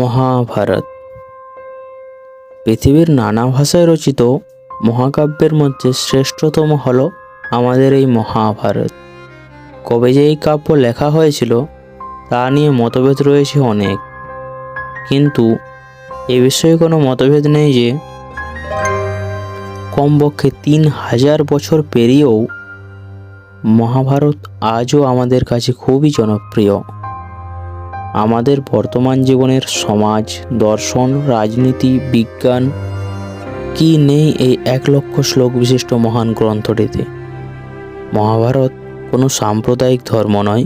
মহাভারত। পৃথিবীর নানা ভাষায় রচিত মহাকাব্যের মধ্যে শ্রেষ্ঠতম হল আমাদের এই মহাভারত। কবে যে এই কাব্য লেখা হয়েছিল, তা নিয়ে মতভেদ রয়েছে অনেক। কিন্তু এ বিষয়ে কোনো মতভেদ নেই যে, কমপক্ষে তিন হাজার বছর পেরিয়েও মহাভারত আজও আমাদের কাছে খুবই জনপ্রিয়। আমাদের বর্তমান জীবনের সমাজ, দর্শন, রাজনীতি, বিজ্ঞান, কি নেই এই এক লক্ষ শ্লোক বিশিষ্ট মহান গ্রন্থটিতে? মহাভারত কোনো সাম্প্রদায়িক ধর্ম নয়,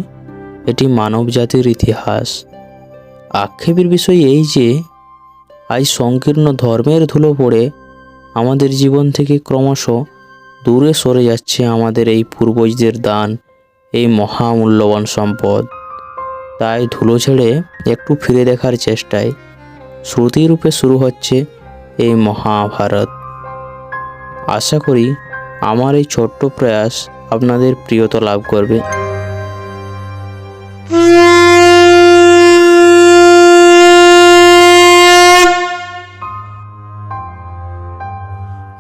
এটি মানব জাতির ইতিহাস। আক্ষেপের বিষয় এই যে, আজ সংকীর্ণ ধর্মের ধুলো পড়ে আমাদের জীবন থেকে ক্রমশ দূরে সরে যাচ্ছে আমাদের এই পূর্বজদের দান, এই মহামূল্যবান সম্পদ। তাই ধুলো ছেড়ে একটু ফিরে দেখার চেষ্টায় শ্রুতিরূপে শুরু হচ্ছে এই মহাভারত। আশা করি আমার এই ছোট্ট প্রয়াস আপনাদের প্রিয়তা লাভ করবে।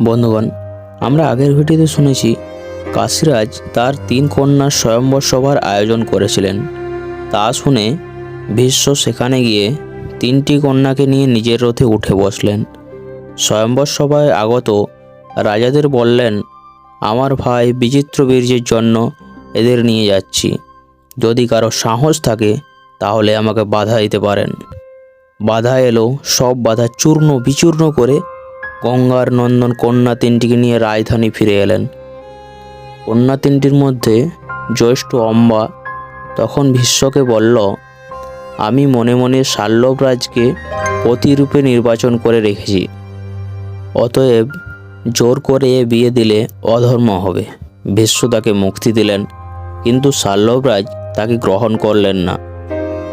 বন্ধুগণ, আমরা আগের ভিডিওতে শুনেছি কাশিরাজ তার তিন কন্যার স্বয়ম্বর সভার আয়োজন করেছিলেন। তা শুনে ভীষ্ম সেখানে গিয়ে তিনটি কন্যাকে নিয়ে নিজের রথে উঠে বসলেন। স্বয়ম্বর সভায় আগত রাজাদের বললেন, আমার ভাই বিচিত্র বীর্যের জন্য এদের নিয়ে যাচ্ছি। যদি কারও সাহস থাকে, তাহলে আমাকে বাধা দিতে পারেন। বাধা এলো, সব বাধা চূর্ণ বিচূর্ণ করে গঙ্গার নন্দন কন্যা তিনটিকে নিয়ে রাজধানী ফিরে এলেন। কন্যা তিনটির মধ্যে জ্যৈষ্ঠ অম্বা তখন ভীষ্মকে বলল, আমি মনে মনে শাল্যবরাজকে প্রতিরূপে নির্বাচন করে রেখেছি। অতএব জোর করে এ বিয়ে দিলে অধর্ম হবে। ভীষ্ম তাকে মুক্তি দিলেন, কিন্তু শাল্যবরাজ তাকে গ্রহণ করলেন না।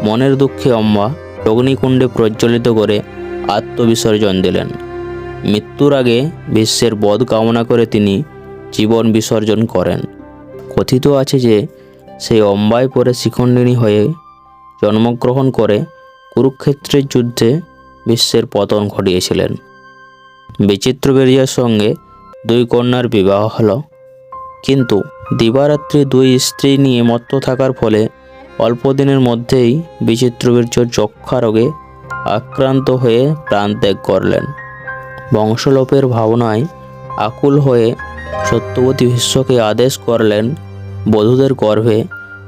মনের দুঃখে অম্বা অগ্নিকুণ্ডে প্রজ্বলিত করে আত্মবিসর্জন দিলেন। মৃত্যুর আগে বিশ্বের বধ কামনা করে তিনি জীবন বিসর্জন করেন। কথিত আছে যে সেই অম্বায় পরে শিখণ্ডিনী হয়ে জন্মগ্রহণ করে কুরুক্ষেত্রের যুদ্ধে বিশ্বের পতন ঘটিয়েছিলেন। বিচিত্র বেরিয়ার সঙ্গে দুই কন্যার বিবাহ হলো। কিন্তু দিবারাত্রি দুই স্ত্রী নিয়ে মত্ত থাকার ফলে অল্প দিনের মধ্যেই বিচিত্রবীর্য যক্ষা রোগে আক্রান্ত হয়ে প্রাণত্যাগ করলেন। বংশলোপের ভাবনায় আকুল হয়ে সত্যবতী ভীষ্মকে আদেশ করলেন বধূদের গর্ভে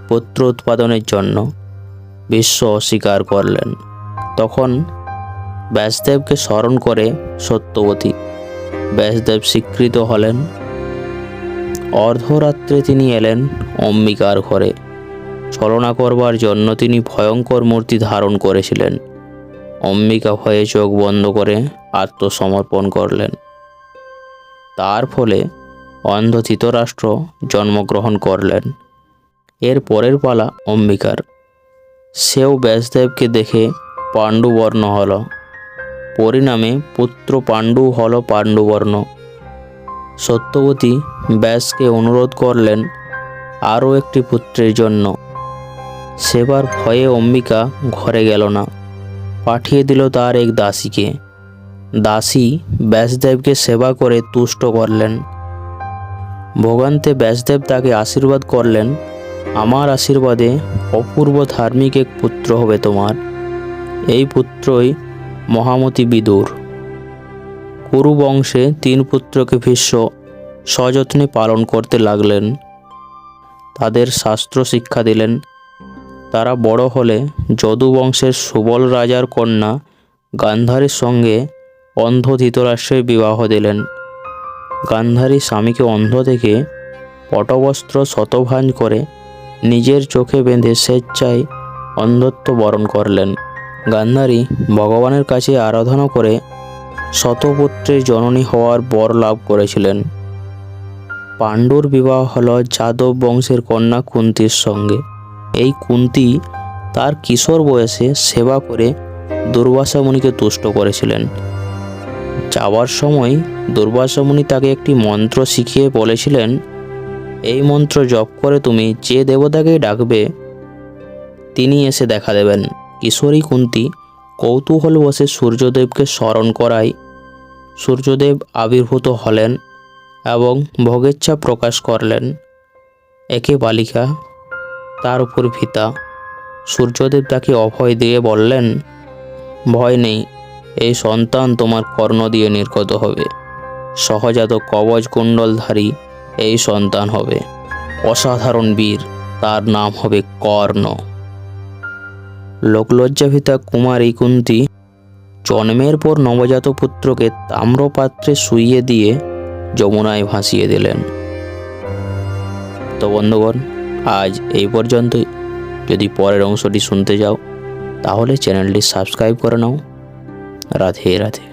পুত্র উৎপাদনের জন্য বিশ্ব অস্বীকার করলেন। তখন ব্যাসদেবকে স্মরণ করে সত্যবতী ব্যাসদেব স্বীকৃত হলেন। অর্ধরাত্রে তিনি এলেন অম্বিকার ঘরে। ছলনা করবার জন্য তিনি ভয়ঙ্কর মূর্তি ধারণ করেছিলেন। অম্বিকা ভয়ে চোখ বন্ধ করে আত্মসমর্পণ করলেন। তার ফলে অন্ধ ধৃতরাষ্ট্র জন্মগ্রহণ করলেন। এর পরের পালা অম্বিকার। সেও ব্যাসদেবকে দেখে পাণ্ডুবর্ণ হল। পরিণামে পুত্র পাণ্ডু হল পাণ্ডুবর্ণ। সত্যবতী ব্যাসকে অনুরোধ করলেন আরও একটি পুত্রের জন্য। সেবার ভয়ে অম্বিকা ঘরে গেল না। পাঠিয়ে দিল তার এক দাসীকে। দাসী ব্যাসদেবকে সেবা করে তুষ্ট করলেন। ভোগান্তে ব্যাসদেব তাকে আশীর্বাদ করলেন, আমার আশীর্বাদে অপূর্ব ধার্মিক এক পুত্র হবে তোমার। এই পুত্রই মহামতি বিদুর। কুরু বংশে তিন পুত্রকে ভীষ্ম সযত্নে পালন করতে লাগলেন। তাদের শাস্ত্র শিক্ষা দিলেন, তারা বড় হলে যদু বংশের সুবল রাজার কন্যা গান্ধারীর সঙ্গে অন্ধ ধৃতরাষ্ট্রের বিবাহ দিলেন। গান্ধারী স্বামীকে অন্ধ থেকে পটবস্ত্র শতভাঞ্জ করে নিজের চোখে বেঁধে স্বেচ্ছায় অন্ধত্ব বরণ করলেন। গান্ধারী ভগবানের কাছে আরাধনা করে শতপুত্রের জননী হওয়ার বর লাভ করেছিলেন। পাণ্ডুর বিবাহ হল যাদব বংশের কন্যা কুন্তির সঙ্গে। এই কুন্তি তার কিশোর বয়সে সেবা করে দুর্বাসা মুনিকে তুষ্ট করেছিলেন। যাওয়ার সময় দুর্বাসা মুনি তাকে একটি মন্ত্র শিখিয়ে বলেছিলেন, এই মন্ত্র জপ করে তুমি যে দেবতাকেই ডাকবে, তিনি এসে দেখা দেবেন। কিশোরী কুন্তি কৌতূহল বসে সূর্যদেবকে স্মরণ করায় সূর্যদেব আবির্ভূত হলেন এবং ভোগেচ্ছা প্রকাশ করলেন। একে বালিকা, তার উপর ভিতা। সূর্যদেব তাকে অভয় দিয়ে বললেন, ভয় নেই এই সন্তান তোমার কর্ণ দিয়ে নির্গত হবে। সহজাত কবচ কুণ্ডলধারী এই সন্তান হবে। অসাধারণ বীর, তার নাম হবে কর্ণ। লোকলজ্জাভিতা কুমারী কুন্তি জন্মের পর নবজাত পুত্রকে তাম্রপাত্রে শুইয়ে দিয়ে যমুনায় ভাসিয়ে দিলেন। তো বন্ধুগণ, আজ এই পর্যন্তই। যদি পরের অংশটি শুনতে যাও তাহলে চ্যানেলটি সাবস্ক্রাইব করে নাও। রাধে রাধে